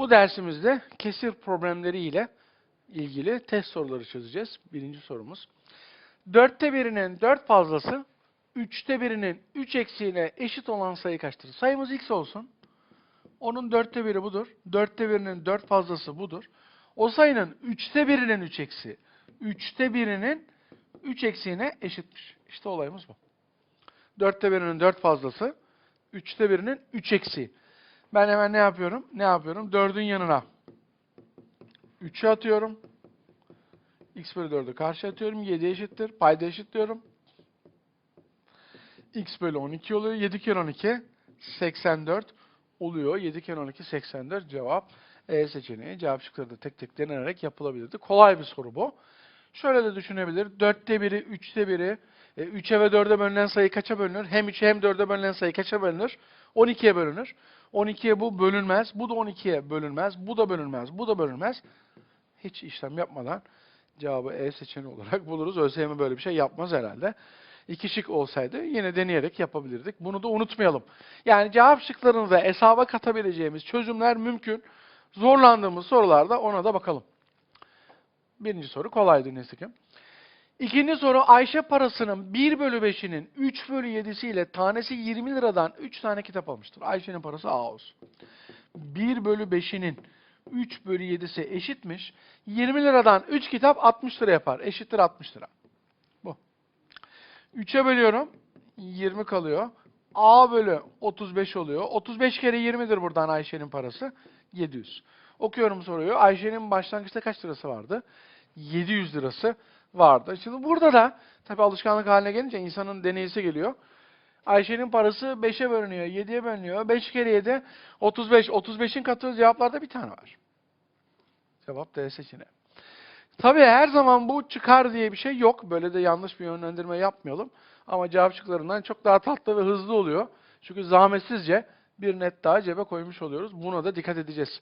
Bu dersimizde kesir problemleri ile ilgili test soruları çözeceğiz. Birinci sorumuz. Dörtte birinin dört fazlası, üçte birinin üç eksiğine eşit olan sayı kaçtır? Sayımız x olsun. Onun dörtte biri budur. Dörtte birinin dört fazlası budur. O sayının üçte birinin üç eksiği, üçte birinin üç eksiğine eşitmiş. İşte olayımız bu. Dörtte birinin dört fazlası, üçte birinin üç eksiği. Ben hemen ne yapıyorum? Ne yapıyorum? Dördün yanına 3'ü atıyorum. x bölü 4'ü karşı atıyorum. 7 eşittir. Payda eşitliyorum. x bölü 12 oluyor. 7 kere 12 84 oluyor. 7 kere 12 84 cevap E seçeneği. Cevap şıkları da tek tek denenerek yapılabilirdi. Kolay bir soru bu. Şöyle de düşünebilir. 4'te biri, 3'te biri, 3'e ve 4'e bölünen sayı kaça bölünür? Hem 3'e hem 4'e bölünen sayı kaça bölünür? 12'ye bölünür. 12'ye bu bölünmez, bu da 12'ye bölünmez, bu da bölünmez, bu da bölünmez. Hiç işlem yapmadan cevabı E seçeneği olarak buluruz. ÖSYM böyle bir şey yapmaz herhalde. İki şık olsaydı yine deneyerek yapabilirdik. Bunu da unutmayalım. Yani cevap şıklarını da hesaba katabileceğimiz çözümler mümkün. Zorlandığımız sorularda ona da bakalım. Birinci soru kolaydı Nesikim. İkinci soru Ayşe parasının 1 bölü 5'inin 3 bölü 7'si ile tanesi 20 liradan 3 tane kitap almıştır. Ayşe'nin parası A olsun. 1 bölü 5'inin 3 bölü 7'si eşitmiş. 20 liradan 3 kitap 60 lira yapar. Eşittir 60 lira. Bu. 3'e bölüyorum. 20 kalıyor. A bölü 35 oluyor. 35 kere 20'dir buradan Ayşe'nin parası. 700. Okuyorum soruyu. Ayşe'nin başlangıçta kaç lirası vardı? 700 lirası vardı. Şimdi burada da tabii alışkanlık haline gelince insanın deneyisi geliyor. Ayşe'nin parası 5'e bölünüyor, 7'ye bölünüyor. 5 kere 7, 35. 35'in katı cevaplarda bir tane var. Cevap D seçeneği. Tabii her zaman bu çıkar diye bir şey yok. Böyle de yanlış bir yönlendirme yapmayalım. Ama cevap şıklarından çok daha tatlı ve hızlı oluyor. Çünkü zahmetsizce bir net daha cebe koymuş oluyoruz. Buna da dikkat edeceğiz.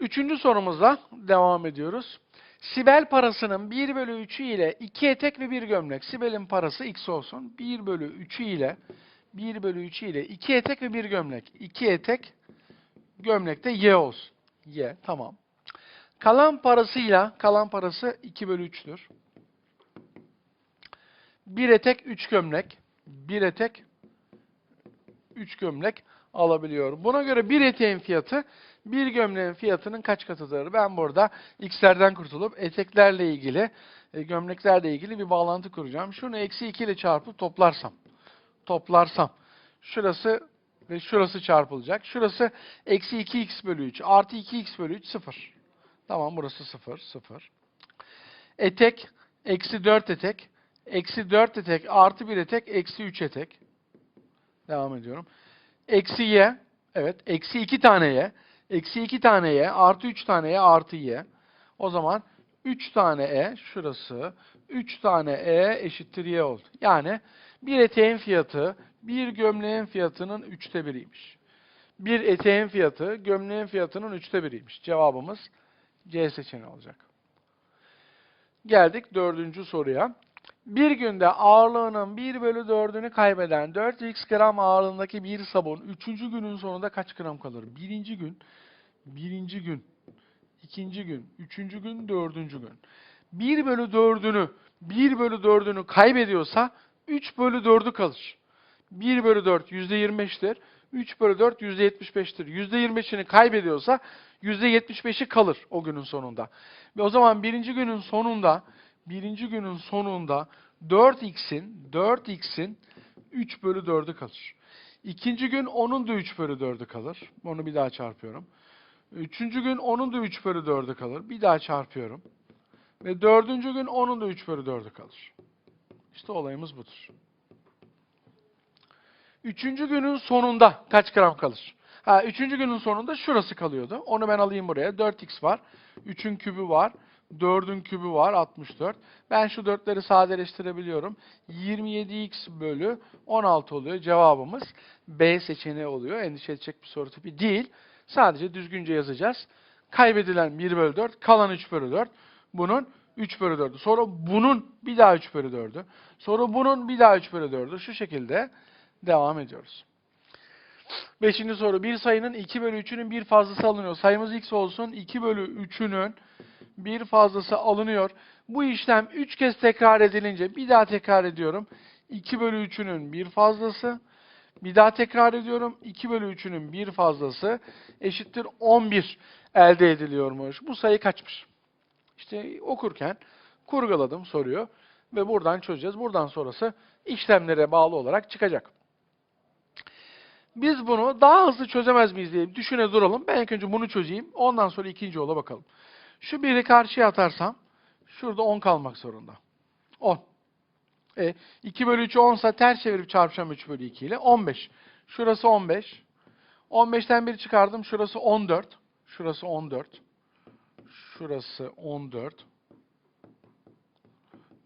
Üçüncü sorumuzla devam ediyoruz. Sibel parasının 1 bölü 3'ü ile 2 etek ve 1 gömlek. Sibel'in parası x olsun. 1 bölü 3'ü ile 1 bölü 3'ü ile 2 etek ve 1 gömlek. 2 etek gömlek de y olsun. Y tamam. Kalan parasıyla kalan parası 2 bölü 3'tür. 1 etek 3 gömlek. 1 etek 3 gömlek alabiliyor. Buna göre bir eteğin fiyatı bir gömleğin fiyatının kaç katıdır? Ben burada x'lerden kurtulup eteklerle ilgili, e, gömleklerle ilgili bir bağlantı kuracağım. Şunu eksi 2 ile çarpıp toplarsam, toplarsam, şurası ve şurası çarpılacak. Şurası eksi 2x bölü 3 artı 2x bölü 3 0. Tamam burası 0, 0. Etek, eksi 4 etek, eksi 4 etek artı 1 etek, eksi 3 etek. Devam ediyorum. Eksi y, evet, eksi 2 tane y. Eksi 2 tane y artı 3 tane y artı y. O zaman 3 tane e şurası 3 tane e eşittir y oldu. Yani bir eteğin fiyatı bir gömleğin fiyatının üçte biriymiş. Bir eteğin fiyatı gömleğin fiyatının üçte biriymiş. Cevabımız C seçeneği olacak. Geldik dördüncü soruya. Bir günde ağırlığının 1 bölü 4'ünü kaybeden 4x gram ağırlığındaki bir sabun 3. günün sonunda kaç gram kalır? Birinci gün, birinci gün, ikinci gün, üçüncü gün, dördüncü gün. 1 bölü 4'ünü, 1 bölü 4'ünü kaybediyorsa 3 bölü 4'ü kalır. 1 bölü 4 %25'tir. 3 bölü 4 %75'tir. %25'ini kaybediyorsa %75'i kalır o günün sonunda. Ve o zaman birinci günün sonunda birinci günün sonunda 4x'in 4x'in 3 bölü 4'ü kalır. İkinci gün onun da 3 bölü 4'ü kalır. Onu bir daha çarpıyorum. Üçüncü gün onun da 3 bölü 4'ü kalır. Bir daha çarpıyorum. Ve dördüncü gün onun da 3 bölü 4'ü kalır. İşte olayımız budur. Üçüncü günün sonunda kaç gram kalır? Ha, üçüncü günün sonunda şurası kalıyordu. Onu ben alayım buraya. 4x var. 3'ün kübü var. 4'ün kübü var 64. Ben şu 4'leri sadeleştirebiliyorum. 27x bölü 16 oluyor. Cevabımız B seçeneği oluyor. Endişe edecek bir soru tipi değil. Sadece düzgünce yazacağız. Kaybedilen 1 bölü 4, kalan 3 bölü 4. Bunun 3 bölü 4'ü. Sonra bunun bir daha 3 bölü 4'ü. Sonra bunun bir daha 3 bölü 4'ü. Şu şekilde devam ediyoruz. Beşinci soru. Bir sayının 2 bölü 3'ünün bir fazlası alınıyor. Sayımız x olsun. 2 bölü 3'ünün bir fazlası alınıyor. Bu işlem 3 kez tekrar edilince bir daha tekrar ediyorum. 2 bölü 3'ünün bir fazlası. Bir daha tekrar ediyorum. 2 bölü 3'ünün bir fazlası eşittir 11 elde ediliyormuş. Bu sayı kaçmış? İşte okurken kurguladım soruyu ve buradan çözeceğiz. Buradan sonrası işlemlere bağlı olarak çıkacak. Biz bunu daha hızlı çözemez miyiz diye düşüne duralım. Ben ilk önce bunu çözeyim. Ondan sonra ikinci yola bakalım. Şu biri karşıya atarsam şurada 10 kalmak zorunda. 10. E, 2 bölü 3'ü 10 ise ters çevirip çarpacağım 3 bölü 2 ile. 15. Şurası 15. 15'ten 1 çıkardım. Şurası 14. Şurası 14. Şurası 14.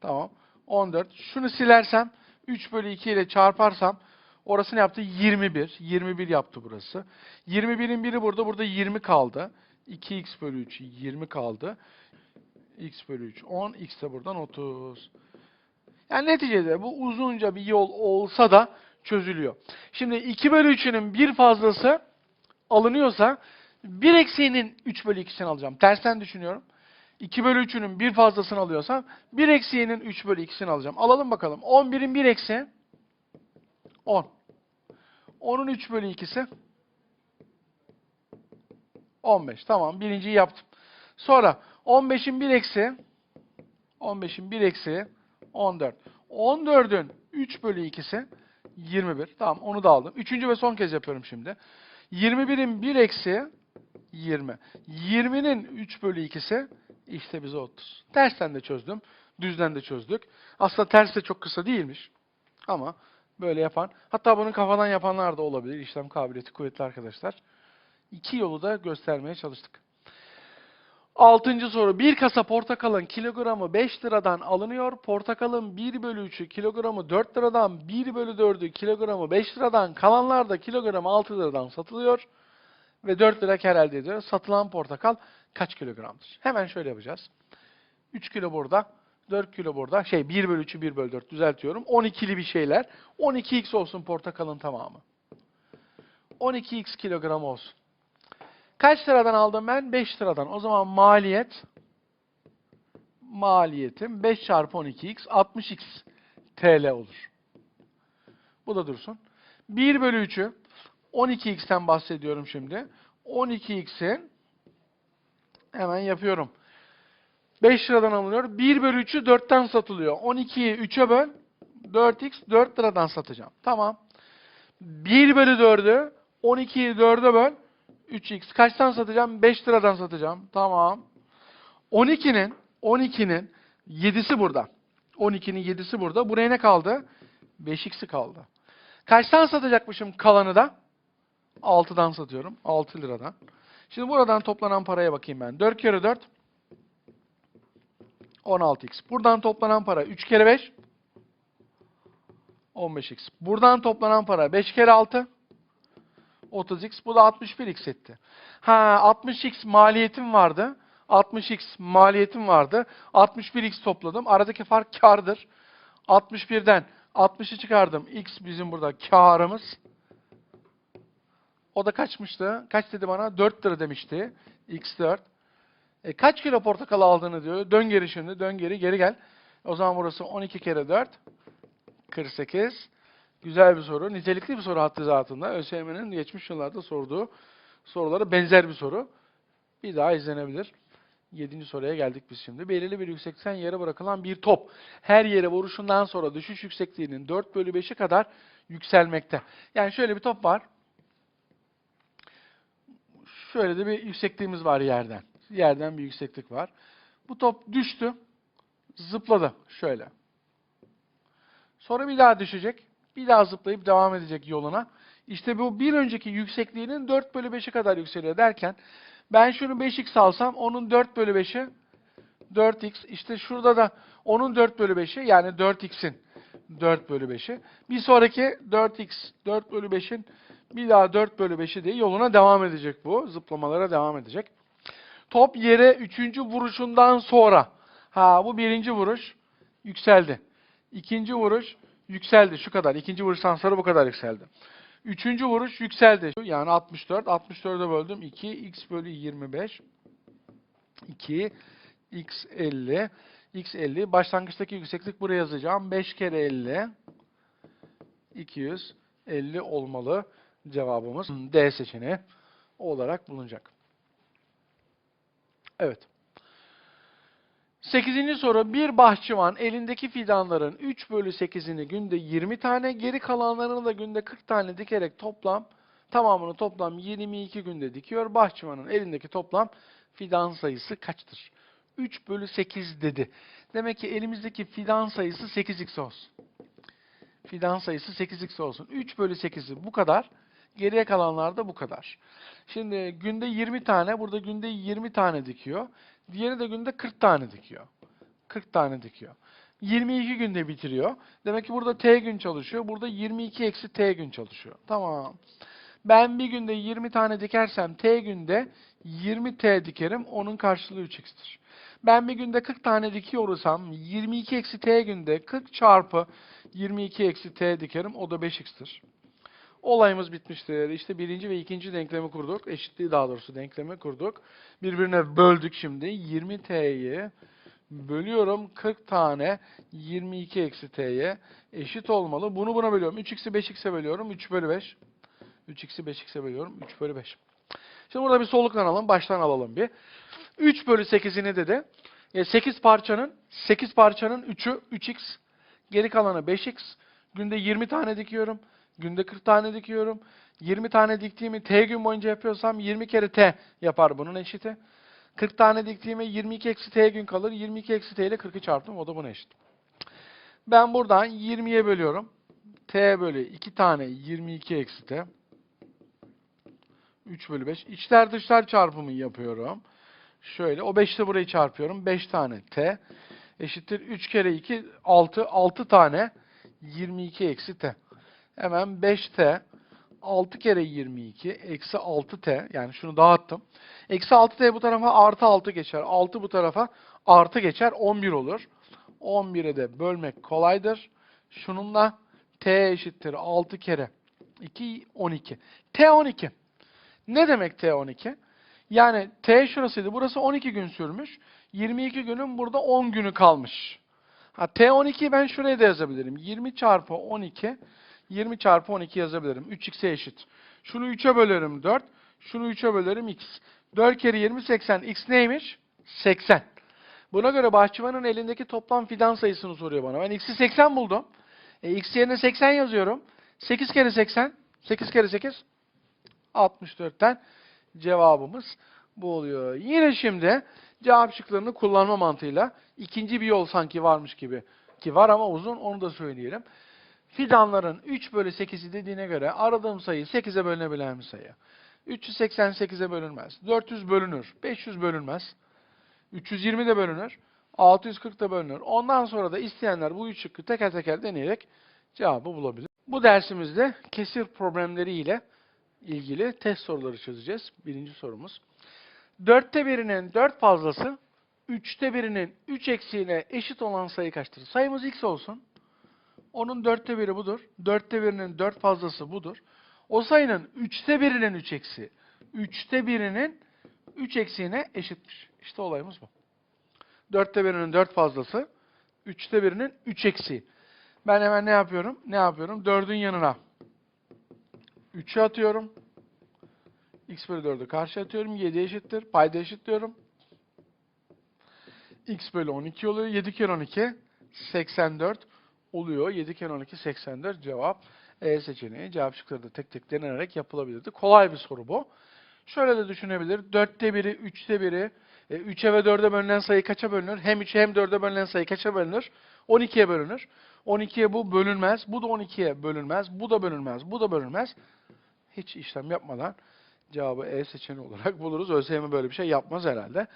Tamam. 14. Şunu silersem 3 bölü 2 ile çarparsam orası ne yaptı? 21. 21 yaptı burası. 21'in biri burada. Burada 20 kaldı. 2x bölü 3 20 kaldı. x bölü 3 10. x de buradan 30. Yani neticede bu uzunca bir yol olsa da çözülüyor. Şimdi 2 bölü 3'ünün bir fazlası alınıyorsa 1 eksiğinin 3 bölü 2'sini alacağım. Tersten düşünüyorum. 2 bölü 3'ünün bir fazlasını alıyorsam 1 eksiğinin 3 bölü 2'sini alacağım. Alalım bakalım. 11'in 1 eksiği 10. 10'un 3 bölü 2'si 15. Tamam birinciyi yaptım. Sonra 15'in 1 eksiği 15'in 1 eksiği 14. 14'ün 3 bölü 2'si 21. Tamam onu da aldım. Üçüncü ve son kez yapıyorum şimdi. 21'in 1 eksiği 20. 20'nin 3 bölü 2'si işte bize 30. Tersten de çözdüm. Düzden de çözdük. Aslında ters de çok kısa değilmiş. Ama böyle yapan, hatta bunu kafadan yapanlar da olabilir. İşlem kabiliyeti kuvvetli arkadaşlar. İki yolu da göstermeye çalıştık. Altıncı soru. Bir kasa portakalın kilogramı 5 liradan alınıyor. Portakalın 1 bölü 3'ü kilogramı 4 liradan, 1 bölü 4'ü kilogramı 5 liradan, kalanlar da kilogramı 6 liradan satılıyor. Ve 4 lira kar elde ediyor. Satılan portakal kaç kilogramdır? Hemen şöyle yapacağız. 3 kilo burada, 4 kilo burada. Şey 1 bölü 3'ü 1 bölü 4 düzeltiyorum. 12'li bir şeyler. 12x olsun portakalın tamamı. 12x kilogram olsun. Kaç liradan aldım ben? 5 liradan. O zaman maliyet maliyetim 5 çarpı 12x 60x TL olur. Bu da dursun. 1 bölü 3'ü 12x'ten bahsediyorum şimdi. 12x'in hemen yapıyorum. 5 liradan alınıyor. 1 bölü 3'ü 4'ten satılıyor. 12'yi 3'e böl. 4x 4 liradan satacağım. Tamam. 1 bölü 4'ü 12'yi 4'e böl. 3x kaçtan satacağım? 5 liradan satacağım. Tamam. 12'nin 12'nin 7'si burada. 12'nin 7'si burada. Buraya ne kaldı? 5x'i kaldı. Kaçtan satacakmışım kalanı da? 6'dan satıyorum. 6 liradan. Şimdi buradan toplanan paraya bakayım ben. 4 kere 4 16x. Buradan toplanan para 3 kere 5 15x. Buradan toplanan para 5 kere 6 30x. Bu da 61x etti. Ha 60x maliyetim vardı. 60x maliyetim vardı. 61x topladım. Aradaki fark kardır. 61'den 60'ı çıkardım. X bizim burada karımız. O da kaçmıştı? Kaç dedi bana? 4 lira demişti. X4. E, kaç kilo portakal aldığını diyor. Dön geri şimdi. Dön geri. Geri gel. O zaman burası 12 kere 4. 48. Güzel bir soru. Nitelikli bir soru hattı zatında. ÖSYM'nin geçmiş yıllarda sorduğu sorulara benzer bir soru. Bir daha izlenebilir. Yedinci soruya geldik biz şimdi. Belirli bir yükseklikten yere bırakılan bir top. Her yere vuruşundan sonra düşüş yüksekliğinin 4 bölü 5'i kadar yükselmekte. Yani şöyle bir top var. Şöyle de bir yüksekliğimiz var yerden. Yerden bir yükseklik var. Bu top düştü. Zıpladı. Şöyle. Sonra bir daha düşecek. Bir daha zıplayıp devam edecek yoluna. İşte bu bir önceki yüksekliğinin 4 bölü 5'i kadar yükseliyor derken ben şunu 5x alsam onun 4 bölü 5'i 4x. İşte şurada da onun 4 bölü 5'i yani 4x'in 4 bölü 5'i. Bir sonraki 4x 4 bölü 5'in bir daha 4 bölü 5'i diye yoluna devam edecek bu. Zıplamalara devam edecek. Top yere 3. vuruşundan sonra. Ha bu birinci vuruş yükseldi. İkinci vuruş yükseldi şu kadar. İkinci vuruştan sonra bu kadar yükseldi. Üçüncü vuruş yükseldi. Yani 64. 64'e böldüm. 2 x bölü 25. 2 x 50. x 50. Başlangıçtaki yükseklik buraya yazacağım. 5 kere 50. 250 olmalı cevabımız. D seçeneği olarak bulunacak. Evet. Sekizinci soru. Bir bahçıvan elindeki fidanların 3 bölü 8'ini günde 20 tane, geri kalanlarını da günde 40 tane dikerek toplam tamamını toplam 22 günde dikiyor. Bahçıvanın elindeki toplam fidan sayısı kaçtır? 3 bölü 8 dedi. Demek ki elimizdeki fidan sayısı 8x olsun. Fidan sayısı 8x olsun. 3 bölü 8'i bu kadar. Geriye kalanlar da bu kadar. Şimdi günde 20 tane, burada günde 20 tane dikiyor. Diğeri de günde 40 tane dikiyor. 40 tane dikiyor. 22 günde bitiriyor. Demek ki burada T gün çalışıyor. Burada 22 eksi T gün çalışıyor. Tamam. Ben bir günde 20 tane dikersem T günde 20 T dikerim. Onun karşılığı 3x'tir. Ben bir günde 40 tane dikiyorsam 22 eksi T günde 40 çarpı 22 eksi T dikerim. O da 5x'tir. Olayımız bitmiştir. İşte birinci ve ikinci denklemi kurduk. Eşitliği daha doğrusu denklemi kurduk. Birbirine böldük şimdi. 20t'yi bölüyorum 40 tane 22 eksi t'ye eşit olmalı. Bunu buna bölüyorum. 3x'i 5x'e bölüyorum. 3 bölü 5. 3x'i 5x'e bölüyorum. 3 bölü 5. Şimdi burada bir soluklanalım. Baştan alalım bir. 3 bölü 8'ini dedi. E, 8 parçanın 8 parçanın 3'ü 3x. Geri kalanı 5x. Günde 20 tane dikiyorum. Günde 40 tane dikiyorum. 20 tane diktiğimi t gün boyunca yapıyorsam 20 kere t yapar bunun eşiti. 40 tane diktiğime 22 eksi t gün kalır. 22 eksi t ile 40'ı çarptım. O da buna eşit. Ben buradan 20'ye bölüyorum. t bölü 2 tane 22 eksi t. 3 bölü 5. İçler dışlar çarpımı yapıyorum. Şöyle o 5 ile burayı çarpıyorum. 5 tane t eşittir 3 kere 2 6 6 tane 22 eksi t. Hemen 5t 6 kere 22 eksi 6t yani şunu dağıttım. Eksi 6t bu tarafa artı 6 geçer. 6 bu tarafa artı geçer 11 olur. 11'e de bölmek kolaydır. Şununla t eşittir 6 kere 2 12. t 12. Ne demek t 12? Yani t şurasıydı. Burası 12 gün sürmüş. 22 günün burada 10 günü kalmış. Ha, t 12'yi ben şuraya da yazabilirim. 20 çarpı 12 20 çarpı 12 yazabilirim. 3x'e eşit. Şunu 3'e bölerim 4. Şunu 3'e bölerim x. 4 kere 20 80. x neymiş? 80. Buna göre bahçıvanın elindeki toplam fidan sayısını soruyor bana. Ben x'i 80 buldum. E, x yerine 80 yazıyorum. 8 kere 80. 8 kere 8. 64'ten cevabımız bu oluyor. Yine şimdi cevap şıklarını kullanma mantığıyla ikinci bir yol sanki varmış gibi. Ki var ama uzun onu da söyleyelim. Fidanların 3 bölü 8'i dediğine göre aradığım sayı 8'e bölünebilen bir sayı. 388'e bölünmez. 400 bölünür. 500 bölünmez. 320 de bölünür. 640 da bölünür. Ondan sonra da isteyenler bu üç şıkkı teker teker deneyerek cevabı bulabilir. Bu dersimizde kesir problemleri ile ilgili test soruları çözeceğiz. Birinci sorumuz. Dörtte birinin dört fazlası, üçte birinin üç eksiğine eşit olan sayı kaçtır? Sayımız x olsun. Onun dörtte biri budur. Dörtte birinin dört fazlası budur. O sayının üçte birinin üç eksiği, üçte birinin üç eksiğine eşitmiş. İşte olayımız bu. Dörtte birinin dört fazlası, üçte birinin üç eksiği. Ben hemen ne yapıyorum? Ne yapıyorum? Dördün yanına 3'ü atıyorum. x bölü 4'ü karşı atıyorum. 7 eşittir. Payda eşitliyorum. x bölü 12 oluyor. 7 kere 12 84 oluyor. 7 kere 12 84 cevap E seçeneği. Cevap şıkları da tek tek denenerek yapılabilirdi. Kolay bir soru bu. Şöyle de düşünebilir. 4'te biri, 3'te biri, 3'e ve 4'e bölünen sayı kaça bölünür? Hem 3'e hem 4'e bölünen sayı kaça bölünür? 12'ye bölünür. 12'ye bu bölünmez. Bu da 12'ye bölünmez. Bu da bölünmez. Bu da bölünmez. Hiç işlem yapmadan cevabı E seçeneği olarak buluruz. ÖSYM böyle bir şey yapmaz herhalde.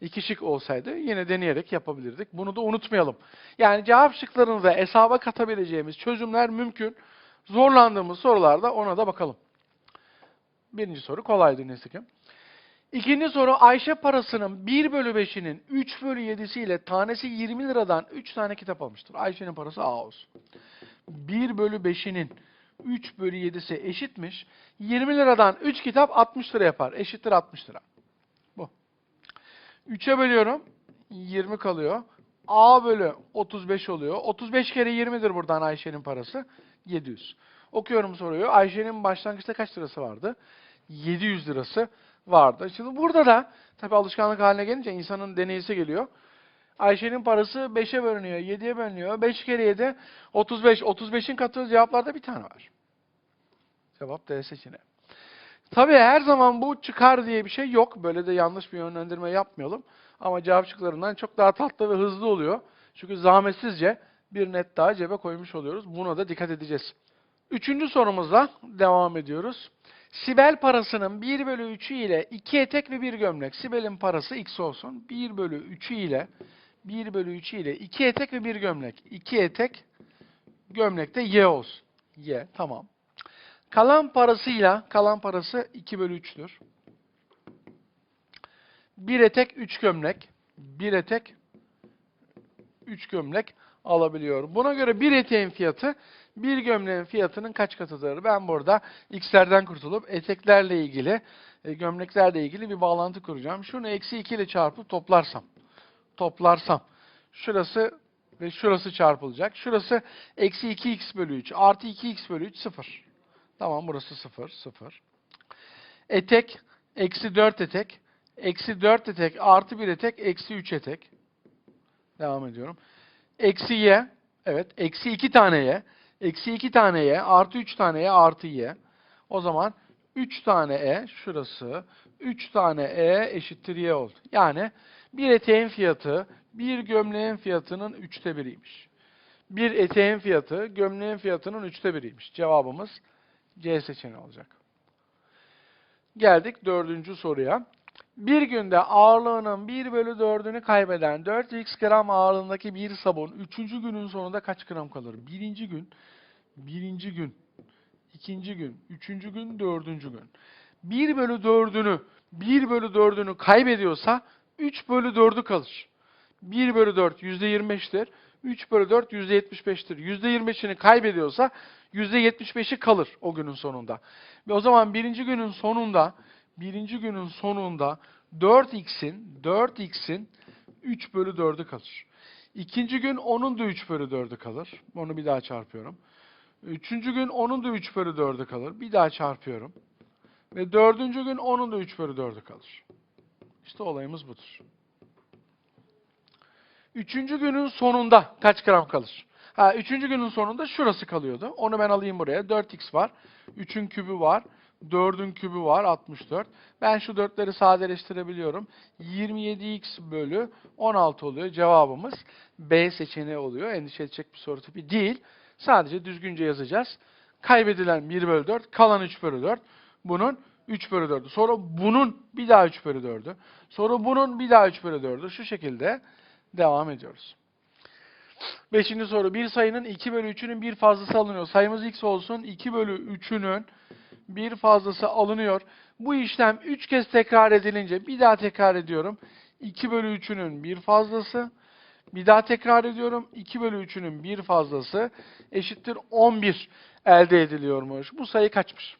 İki şık olsaydı yine deneyerek yapabilirdik. Bunu da unutmayalım. Yani cevap şıklarını da hesaba katabileceğimiz çözümler mümkün. Zorlandığımız sorularda ona da bakalım. Birinci soru kolaydı nesikim. İkinci soru Ayşe parasının 1 bölü 5'inin 3 bölü 7'si ile tanesi 20 liradan 3 tane kitap almıştır. Ayşe'nin parası A olsun. 1 bölü 5'inin 3 bölü 7'si eşitmiş. 20 liradan 3 kitap 60 lira yapar. Eşittir 60 lira. Bu. 3'e bölüyorum. 20 kalıyor. A bölü 35 oluyor. 35 kere 20'dir buradan Ayşe'nin parası. 700. Okuyorum soruyu. Ayşe'nin başlangıçta kaç lirası vardı? 700 lirası vardı. Şimdi burada da tabii alışkanlık haline gelince insanın deneyisi geliyor. Ayşe'nin parası 5'e bölünüyor, 7'ye bölünüyor. 5 kere 7, 35. 35'in katı cevaplarda bir tane var. Cevap D seçeneği. Tabii her zaman bu çıkar diye bir şey yok. Böyle de yanlış bir yönlendirme yapmayalım. Ama cevap şıklarından çok daha tatlı ve hızlı oluyor. Çünkü zahmetsizce bir net daha cebe koymuş oluyoruz. Buna da dikkat edeceğiz. Üçüncü sorumuzla devam ediyoruz. Sibel parasının 1 bölü 3'ü ile 2 etek ve 1 gömlek. Sibel'in parası x olsun. 1 bölü 3'ü ile 1 bölü 3'ü ile 2 etek ve 1 gömlek. 2 etek gömlek de y olsun. Y tamam. Kalan parasıyla kalan parası 2 bölü 3'tür. 1 etek 3 gömlek. 1 etek 3 gömlek alabiliyorum. Buna göre bir eteğin fiyatı bir gömleğin fiyatının kaç katıdır? Ben burada x'lerden kurtulup eteklerle ilgili, e, gömleklerle ilgili bir bağlantı kuracağım. Şunu eksi 2 ile çarpıp toplarsam, toplarsam, şurası ve şurası çarpılacak. Şurası eksi 2x bölü 3 artı 2x bölü 3 0. Tamam burası 0, 0. Etek, eksi 4 etek, eksi 4 etek artı 1 etek, eksi 3 etek. Devam ediyorum. Eksi y, evet, eksi 2 tane y, eksi 2 tane y, artı 3 tane y, artı y. O zaman 3 tane e, şurası, 3 tane e eşittir y oldu. Yani bir eteğin fiyatı, bir gömleğin fiyatının üçte biriymiş. Bir eteğin fiyatı, gömleğin fiyatının üçte biriymiş. Cevabımız C seçeneği olacak. Geldik dördüncü soruya. Bir günde ağırlığının 1 bölü 4'ünü kaybeden 4x gram ağırlığındaki bir sabun 3. günün sonunda kaç gram kalır? Birinci gün, birinci gün, ikinci gün, üçüncü gün, dördüncü gün. 1 bölü 4'ünü, 1 bölü 4'ünü kaybediyorsa 3 bölü 4'ü kalır. 1 bölü 4 %25'tir. 3 bölü 4 %75'tir. %25'ini kaybediyorsa %75'i kalır o günün sonunda. Ve o zaman birinci günün sonunda birinci günün sonunda 4x'in 4x'in 3 bölü 4'ü kalır. İkinci gün onun da 3 bölü 4'ü kalır. Onu bir daha çarpıyorum. Üçüncü gün onun da 3 bölü 4'ü kalır. Bir daha çarpıyorum. Ve dördüncü gün onun da 3 bölü 4'ü kalır. İşte olayımız budur. Üçüncü günün sonunda kaç gram kalır? Ha, üçüncü günün sonunda şurası kalıyordu. Onu ben alayım buraya. 4x var. 3'ün kübü var. 4'ün kübü var 64. Ben şu 4'leri sadeleştirebiliyorum. 27x bölü 16 oluyor. Cevabımız B seçeneği oluyor. Endişe edecek bir soru tipi değil. Sadece düzgünce yazacağız. Kaybedilen 1 bölü 4, kalan 3 bölü 4. Bunun 3 bölü 4'ü. Sonra bunun bir daha 3 bölü 4'ü. Sonra bunun bir daha 3 bölü 4'ü. Şu şekilde devam ediyoruz. Beşinci soru. Bir sayının 2 bölü 3'ünün bir fazlası alınıyor. Sayımız x olsun. 2 bölü 3'ünün bir fazlası alınıyor. Bu işlem 3 kez tekrar edilince bir daha tekrar ediyorum. 2 bölü 3'ünün bir fazlası. Bir daha tekrar ediyorum. 2 bölü 3'ünün bir fazlası eşittir 11 elde ediliyormuş. Bu sayı kaçmış?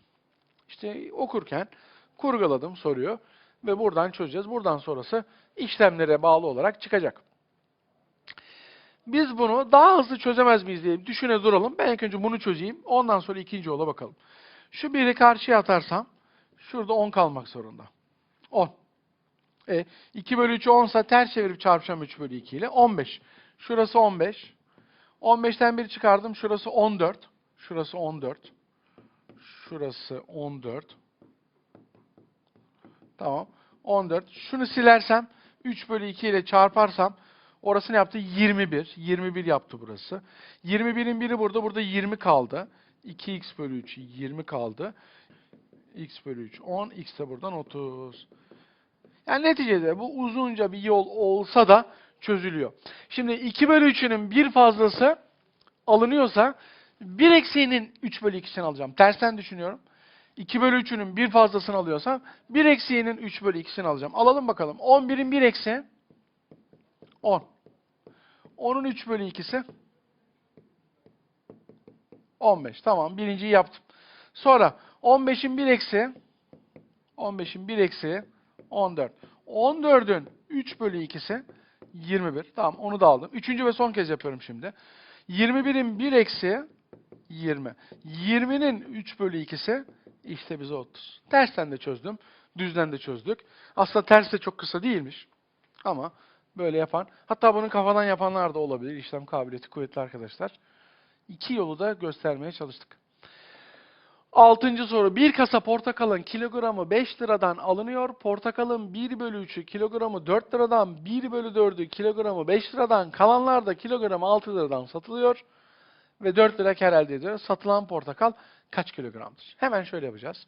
İşte okurken kurguladım soruyu ve buradan çözeceğiz. Buradan sonrası işlemlere bağlı olarak çıkacak. Biz bunu daha hızlı çözemez miyiz diye düşüne duralım. Ben ilk önce bunu çözeyim. Ondan sonra ikinci yola bakalım. Şu biri karşıya atarsam şurada 10 kalmak zorunda. 10. E, 2 bölü 3'ü 10 ise ters çevirip çarpacağım 3 bölü 2 ile. 15. Şurası 15. 15'ten 1 çıkardım. Şurası 14. Şurası 14. Şurası 14. Tamam. 14. Şunu silersem 3 bölü 2 ile çarparsam orası ne yaptı? 21. 21 yaptı burası. 21'in biri burada. Burada 20 kaldı. 2x bölü 3 20 kaldı. x bölü 3 10. x de buradan 30. Yani neticede bu uzunca bir yol olsa da çözülüyor. Şimdi 2 bölü 3'ünün bir fazlası alınıyorsa 1 eksiğinin 3 bölü 2'sini alacağım. Tersten düşünüyorum. 2 bölü 3'ünün bir fazlasını alıyorsam 1 eksiğinin 3 bölü 2'sini alacağım. Alalım bakalım. 11'in 1 eksiği 10. 10'un 3 bölü 2'si 10. 15. Tamam. Birinciyi yaptım. Sonra 15'in 1 eksi 15'in 1 eksi 14. 14'ün 3 bölü 2'si 21. Tamam onu da aldım. Üçüncü ve son kez yapıyorum şimdi. 21'in 1 eksi 20. 20'nin 3 bölü 2'si işte bize 30. Tersten de çözdüm. Düzden de çözdük. Aslında ters de çok kısa değilmiş. Ama böyle yapan, hatta bunu kafadan yapanlar da olabilir. İşlem kabiliyeti kuvvetli arkadaşlar. İki yolu da göstermeye çalıştık. Altıncı soru. Bir kasa portakalın kilogramı 5 liradan alınıyor. Portakalın 1 bölü 3'ü kilogramı 4 liradan, 1 bölü 4'ü kilogramı 5 liradan, kalanlar da kilogramı 6 liradan satılıyor. Ve 4 lira kar elde ediyor. Satılan portakal kaç kilogramdır? Hemen şöyle yapacağız.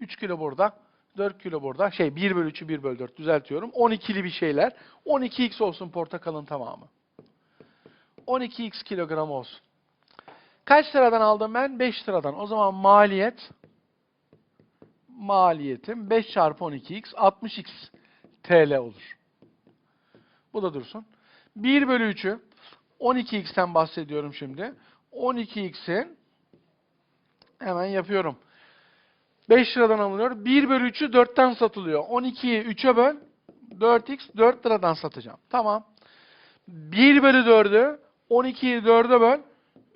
3 kilo burada, 4 kilo burada. Şey 1 bölü 3'ü 1 bölü 4 düzeltiyorum. 12'li bir şeyler. 12x olsun portakalın tamamı. 12x kilogram olsun. Kaç liradan aldım ben? 5 liradan. O zaman maliyet maliyetim 5 çarpı 12x 60x TL olur. Bu da dursun. 1 bölü 3'ü 12x'ten bahsediyorum şimdi. 12x'in hemen yapıyorum. 5 liradan alınıyor. 1 bölü 3'ü 4'ten satılıyor. 12'yi 3'e böl. 4x 4 liradan satacağım. Tamam. 1 bölü 4'ü 12'yi 4'e böl.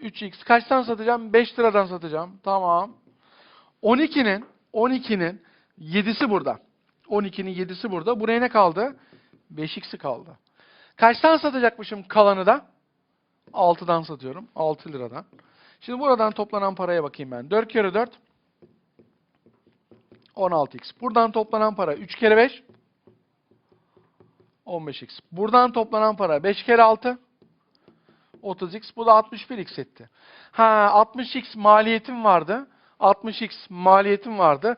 3x kaçtan satacağım? 5 liradan satacağım. Tamam. 12'nin 12'nin 7'si burada. 12'nin 7'si burada. Buraya ne kaldı? 5x'i kaldı. Kaçtan satacakmışım kalanı da? 6'dan satıyorum. 6 liradan. Şimdi buradan toplanan paraya bakayım ben. 4 kere 4 16x. Buradan toplanan para 3 kere 5 15x. Buradan toplanan para 5 kere 6 30x. Bu da 61x etti. Ha 60x maliyetim vardı. 60x maliyetim vardı.